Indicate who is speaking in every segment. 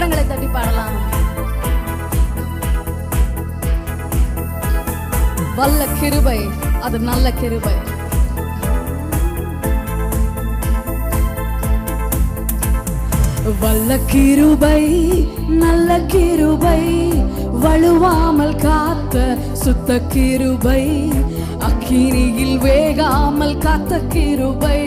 Speaker 1: கரங்களை தட்டி பாடலாம். வல்ல கிருபை அது நல்ல கிருபை. வல்ல கிருபை நல்ல கிருபை வலுவாமல் காத்த சுத்த கிருபை அக்கினியில் வேகாமல் காத்த கிருபை.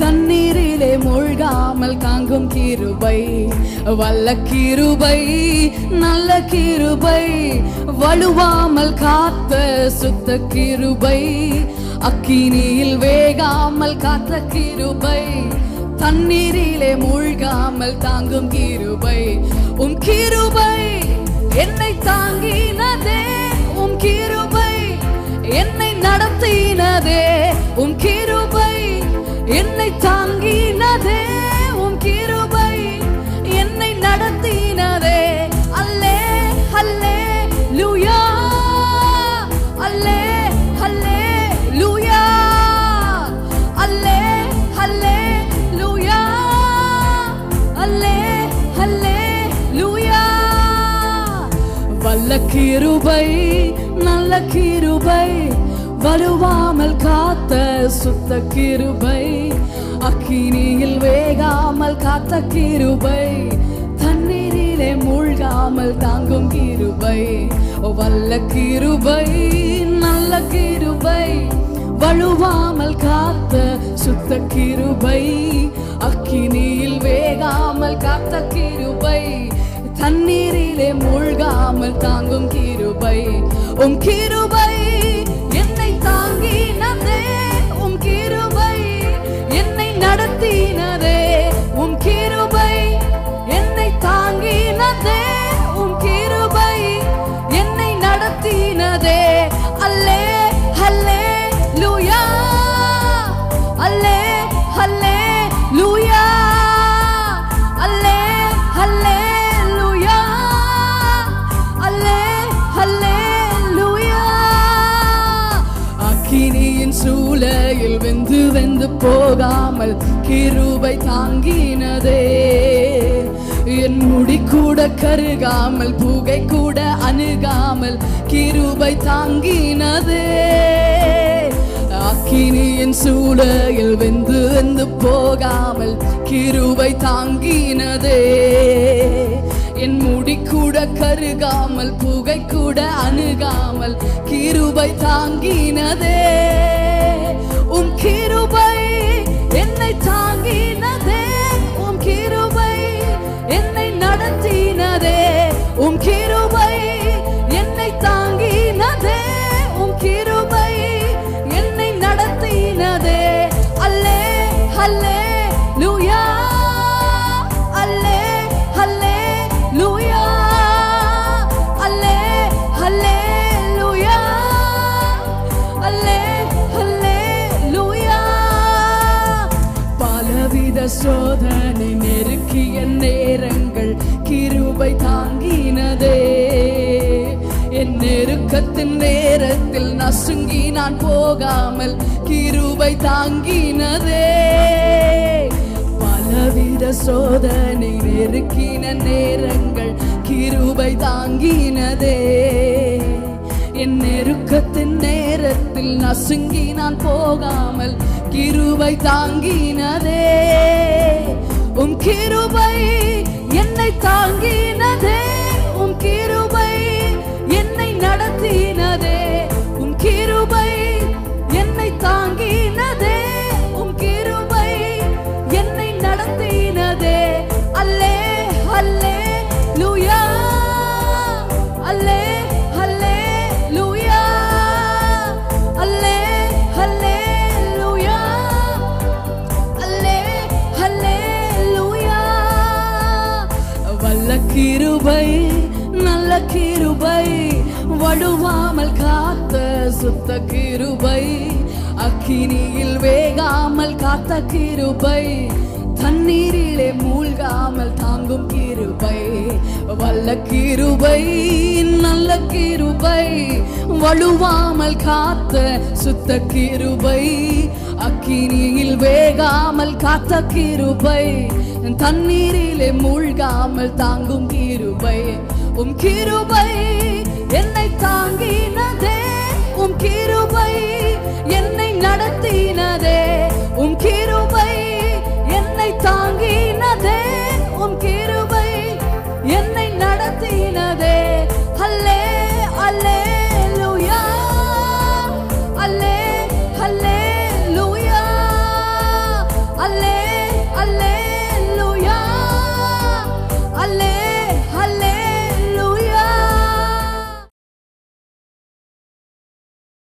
Speaker 1: தண்ணீரிலே மூழ்காமல் தாங்கும் கிருபை வல்ல கிருபை நல்ல கிருபை வலுவாமல் காத்த சுத்த கிருபை அக்கினியில் வேகாமல் காத்த கிருபை தண்ணீரிலே மூழ்காமல் தாங்கும் கிருபை. உம் கிருபை என்னை தாங்கினதே உம் கிருபை என்னை நடத்தினதே. என்னை தாங்கினதே உம் கிருபை என்னை நடத்தினதே. அல்லே அல்லே லூயா அல்லே அல்லே லூயா அல்லே அல்லே லூயா அல்லே அல்லே லூயா வல்ல கிருபை நல்ல கிருபை வலுவாமல் காத்த சுத்த கிருபை. அக்கினியில் வேகாமல் காத்த கிருபை. தண்ணீரிலே மூழ்காமல் தாங்கும் கிருபை. வல்ல கிருபை நல்ல கிருபை. வழுவாமல் காத்த சுத்த கிருபை. அக்கினியில் வேகாமல் காத்த கிருபை. தண்ணீரிலே மூழ்காமல் தாங்கும் கிருபை. உம் கிருபை கிருபை தாங்கினதே. என் முடி கூட கருகாமல் புகை கூட அணுகாமல் கிருபை தாங்கினதே. அக்கினியின் சூழலில் வெந்து வெந்து போகாமல் கிருபை தாங்கினதே. என் முடி கூட கருகாமல் புகை கூட அணுகாமல் கிருபை தாங்கினதே. உன் கிருபை என்னை தாங்கினதே நெருக்கத்தின் நேரத்தில் நசுங்கி நான் போகாமல் கிருபை தாங்கினதே. பலவித சோதனை நெருக்கின நேரங்கள் கிருபை தாங்கினதே. என் நெருக்கத்தின் நேரத்தில் நசுங்கி நான் போகாமல் கிருபை தாங்கினதே. உம் கிருபை என்னை தாங்கினதே. படுவாமல் காத்த சுத்த கிருபை. அக்கினியில் வேகாமல் காத்த கிருபை. தண்ணீரிலே மூழ்காமல் தாங்கும் கிருபை. வல்ல கிருபை நல்ல கிருபை. வலுவாமல் காத்த சுத்த கிருபை. அக்கினியில் வேகாமல் காத்த கிருபை. தண்ணீரிலே மூழ்காமல் தாங்கும் கிருபை. உம் கிருபை என்னை தாங்கின